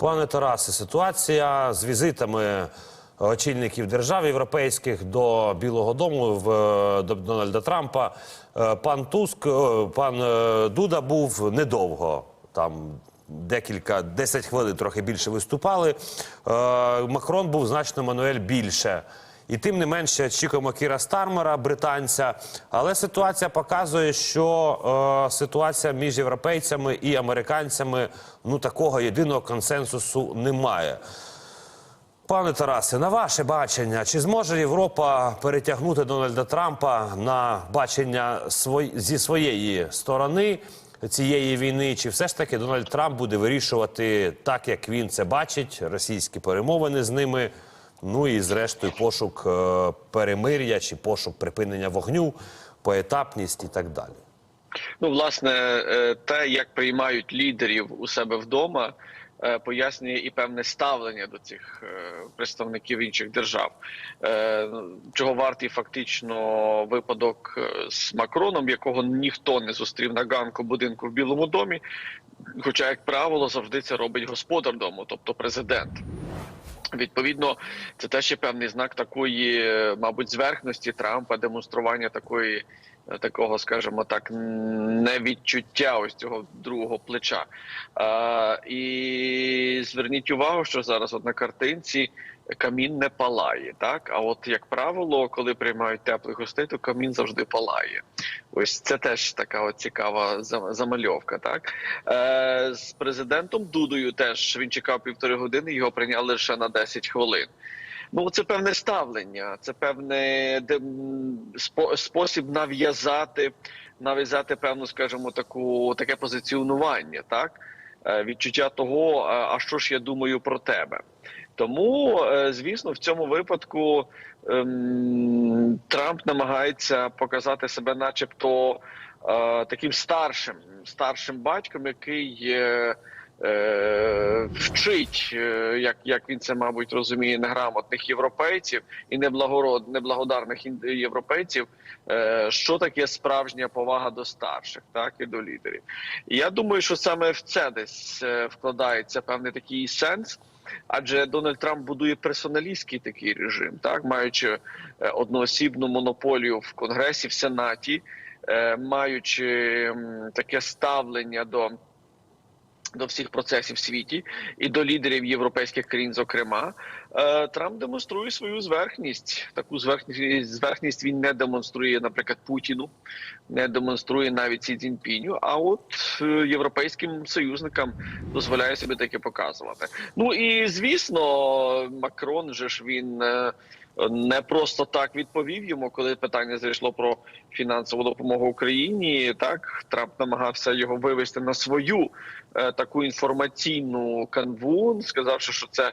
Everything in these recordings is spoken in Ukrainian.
Пане Тарасе, ситуація з візитами очільників держав європейських до Білого Дому в е, до Дональда Трампа. Е, Пан Туск, е, пан Дуда був недовго там. Декілька 10 хвилин трохи більше виступали. Макрон був значно Мануель більше. І тим не менше очікуємо Кіра Стармера, британця. Але ситуація показує, що е, ситуація між європейцями і американцями ну такого єдиного консенсусу немає. Пане Тарасе, на ваше бачення, чи зможе Європа перетягнути Дональда Трампа на бачення свої, зі своєї сторони цієї війни? Чи все ж таки Дональд Трамп буде вирішувати так, як він це бачить, російські перемовини з ними? Ну і зрештою пошук е, перемир'я чи пошук припинення вогню, поетапність і так далі. Ну, власне, е, те, як приймають лідерів у себе вдома, е, пояснює і певне ставлення до цих представників інших держав. Чого вартий фактично випадок з Макроном, якого ніхто не зустрів на ганку будинку в Білому домі. Хоча, як правило, завжди це робить господар дому, тобто президент. Відповідно, це теж є певний знак такої, мабуть, зверхності Трампа, демонстрування такої, е, такого, скажімо так, невідчуття ось цього другого плеча. А, і зверніть увагу, що зараз от на картинці камін не палає. Так, а от як правило, коли приймають теплих гостей, то камін завжди палає. Ось це теж така от цікава замальовка. Так е, з президентом Дудою теж він чекав півтори години. Його прийняли лише на 10 хвилин. Ну, це певне ставлення, це спо- спосіб нав'язати, нав'язати певну, скажімо, таку таке позиціонування, так Е, відчуття того, а що ж я думаю про тебе. Тому, е, звісно, в цьому випадку ем, Трамп намагається показати себе, начебто, е, таким старшим, старшим батьком, який е, вчить, як, як він це, мабуть, розуміє, неграмотних європейців і неблагород, неблагодарних європейців, що таке справжня повага до старших, так і до лідерів. Я думаю, що саме в це десь вкладається певний такий сенс. Адже Дональд Трамп будує персоналістський такий режим, так маючи е, одноосібну монополію в Конгресі, в Сенаті, е, маючи таке ставлення до. До всіх процесів в світі і до лідерів європейських країн, зокрема, е, Трамп демонструє свою зверхність. Таку зверхність зверхність він не демонструє, наприклад, Путіну, не демонструє навіть Сі Цзіньпіню, А от е, європейським союзникам дозволяє собі таке показувати. Ну і звісно, Макрон же ж він е, не просто так відповів йому, коли питання зайшло про фінансову допомогу Україні. Так Трамп намагався його вивести на свою е, таку інформаційну канву, сказавши, що це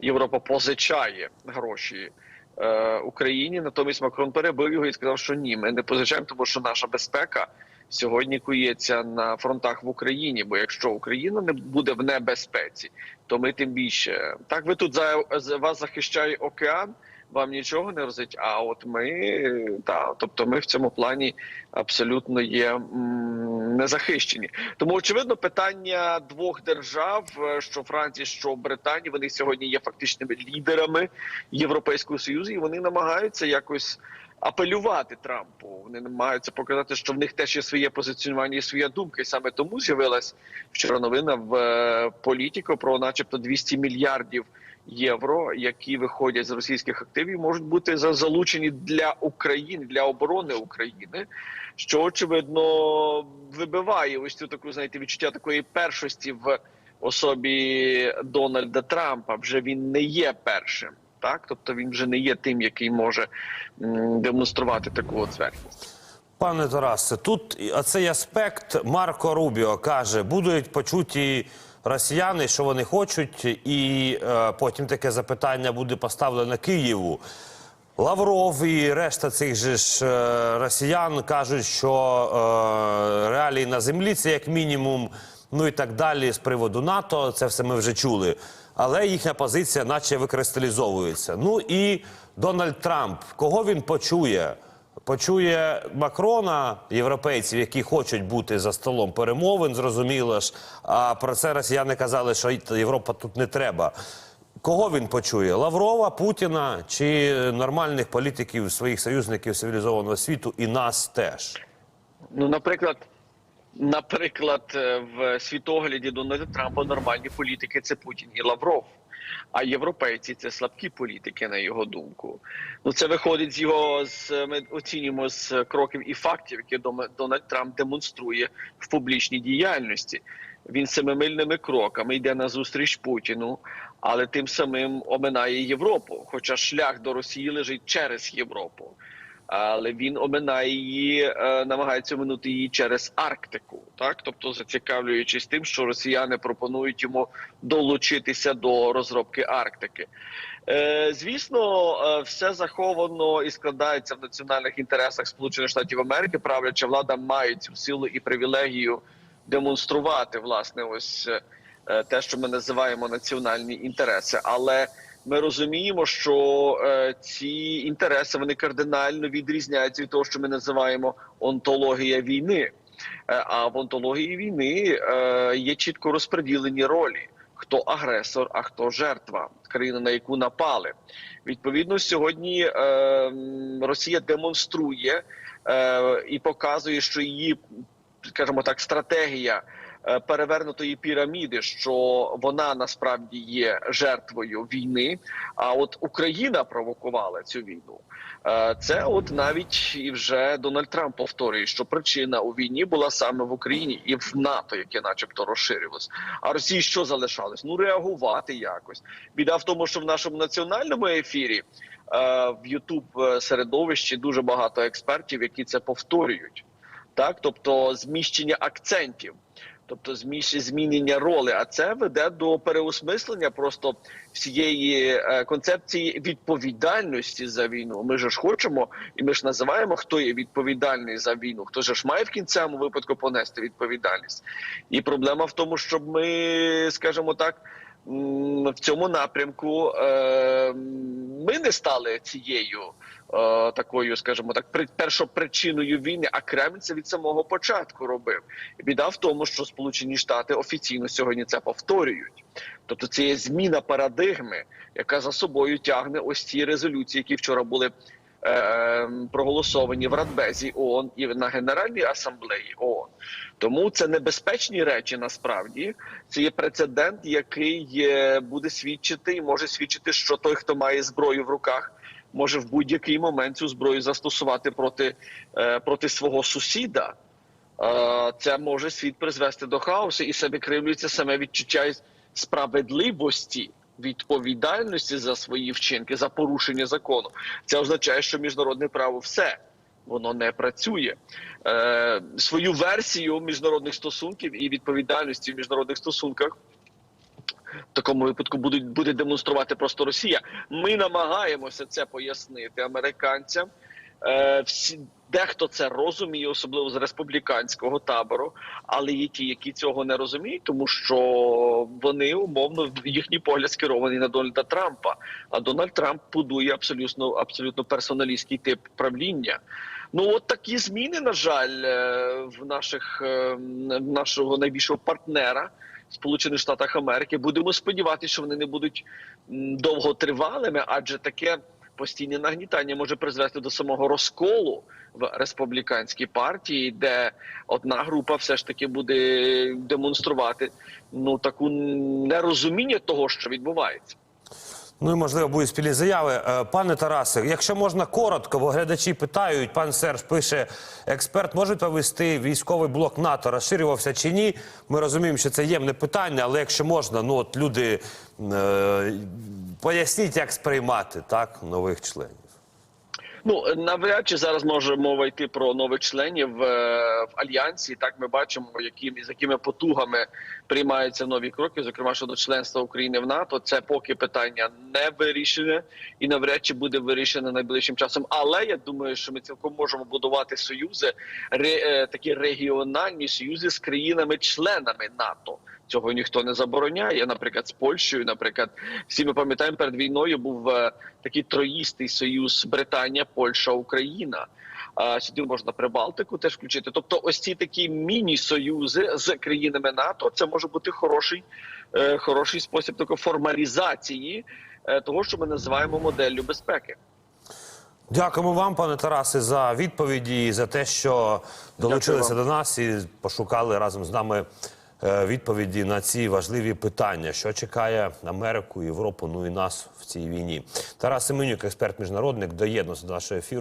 Європа позичає гроші. е, Україні натомість Макрон перебив його і сказав, що ні, ми не позичаємо, тому що наша безпека сьогодні кується на фронтах в Україні. Бо якщо Україна не буде в небезпеці, то ми тим більше так. Ви тут за вас захищає океан. Вам нічого не розить. А от ми та, тобто, ми в цьому плані абсолютно є незахищені. Тому очевидно, питання двох держав, е, що Франції, що Британії, вони сьогодні є фактичними лідерами Європейського союзу, і вони намагаються якось апелювати Трампу. Вони намагаються показати, що в них теж є своє позиціонування і своя думка. І саме тому з'явилась вчора новина в е, політико про, начебто, 200 мільярдів євро, які виходять з російських активів, можуть бути залучені для України для оборони України, що очевидно вибиває ось цю таку знаєте відчуття такої першості в особі Дональда Трампа. Вже він не є першим. Так, тобто він вже не є тим, який може демонструвати таку от зверхність. Пане Тарасе, тут оцей аспект Марко Рубіо каже, будуть почуті росіяни, що вони хочуть, і е, потім таке запитання буде поставлено Києву. Лавров і решта цих же ж е, росіян кажуть, що е, реалії на землі це як мінімум, ну і так далі з приводу НАТО. Це все ми вже чули. Але їхня позиція, наче викристалізовується. Ну і Дональд Трамп, кого він почує? Почує Макрона, європейців, які хочуть бути за столом перемовин, зрозуміло ж. А про це росіяни казали, що Європа тут не треба. Кого він почує? Лаврова, Путіна чи нормальних політиків своїх союзників цивілізованого світу і нас теж? Ну, наприклад, наприклад, е, в світогляді Дональда Трампа нормальні політики це Путін і Лавров. А європейці це слабкі політики, на його думку. Ну це виходить з його з ми оцінюємо з кроків і фактів, які Дональд Трамп демонструє в публічній діяльності. Він семимильними кроками йде на зустріч Путіну, але тим самим оминає Європу. Хоча шлях до Росії лежить через Європу але він оминає її, е, намагається оминути її через Арктику, так тобто зацікавлюючись тим, що росіяни пропонують йому долучитися до розробки Арктики. Е, звісно, е, все заховано і складається в національних інтересах Сполучених Штатів Америки. Правляча влада має цю силу і привілегію демонструвати власне ось те, що ми називаємо національні інтереси, але ми розуміємо, що е, ці інтереси вони кардинально відрізняються від того, що ми називаємо онтологія війни. Е, а в онтології війни е, є чітко розподілені ролі: хто агресор, а хто жертва, країна на яку напали. Відповідно, сьогодні е, Росія демонструє е, і показує, що її, скажімо так, стратегія перевернутої піраміди, що вона насправді є жертвою війни. А от Україна провокувала цю війну. Е, Це от навіть і вже Дональд Трамп повторює, що причина у війні була саме в Україні і в НАТО, яке, начебто, розширювалось. А Росії що залишалось? Ну реагувати якось. Біда в тому, що в нашому національному ефірі. е, В Ютуб середовищі дуже багато експертів, які це повторюють, так тобто зміщення акцентів, тобто змінення роли. А це веде до переосмислення просто всієї е, концепції відповідальності за війну. Ми ж хочемо, і ми ж називаємо, хто є відповідальний за війну. Хто ж має в кінцевому випадку понести відповідальність? І проблема в тому, щоб ми, скажімо так. В цьому напрямку е, ми не стали цією такою, скажімо так, при- першопричиною війни, а Кремль це від самого початку робив. Біда в тому, що Сполучені Штати офіційно сьогодні це повторюють. Тобто це є зміна парадигми, яка за собою тягне ось ці резолюції, які вчора були е, проголосовані в Радбезі ООН і на Генеральній асамблеї ООН. Тому це небезпечні речі насправді. Це є прецедент, який е, буде свідчити і може свідчити, що той, хто має зброю в руках, може в будь-який момент цю зброю застосувати проти, е, проти свого сусіда. Е, Це може світ призвести до хаосу, і себе кривлюється саме відчуття справедливості. Відповідальності за свої вчинки за порушення закону, це означає, що міжнародне право все воно не працює. Е, свою версію міжнародних стосунків і відповідальності в міжнародних стосунках. В такому випадку будуть буде демонструвати просто Росія. Ми намагаємося це пояснити американцям. Е, всі дехто це розуміє, особливо з республіканського табору, але є ті, які цього не розуміють, тому що вони умовно їхній погляд скерований на Дональда Трампа. А Дональд Трамп будує абсолютно абсолютно персоналістський тип правління. Ну от такі зміни, на жаль, е, в наших е, в нашого найбільшого партнера. Сполучених Штатах Америки будемо сподіватися, що вони не будуть довготривалими, адже таке постійне нагнітання може призвести до самого розколу в республіканській партії, де одна група все ж таки буде демонструвати ну таку нерозуміння того, що відбувається. Ну і можливо будуть спільні заяви. Е, Пане Тарасе, якщо можна коротко, бо глядачі питають, пан Серж пише, експерт може повести військовий блок НАТО розширювався чи ні? Ми розуміємо, що це ємне питання, але якщо можна, ну от люди е, поясніть, як сприймати так нових членів. Ну навряд чи зараз може мова йти про нових членів е, в альянсі. Так ми бачимо, якими з якими потугами приймаються нові кроки, зокрема щодо членства України в НАТО. Це поки питання не вирішене і навряд чи буде вирішене найближчим часом. Але я думаю, що ми цілком можемо будувати союзи, ре, е, такі регіональні союзи з країнами-членами НАТО. Цього ніхто не забороняє. Наприклад, з Польщею, наприклад, всі ми пам'ятаємо, перед війною був е, такий троїстий союз Британія, Польща, Україна. Сюди можна Прибалтику теж включити. Тобто, ось ці такі міні-союзи з країнами НАТО, це може бути хороший, е, хороший спосіб такої формалізації е, того, що ми називаємо моделлю безпеки. Дякуємо вам, пане Тарасе, за відповіді і за те, що долучилися Дякую до нас і пошукали разом з нами відповіді на ці важливі питання, що чекає Америку, Європу, ну і нас в цій війні. Тарас Семенюк, експерт міжнародник, доєднався до нашого ефіру.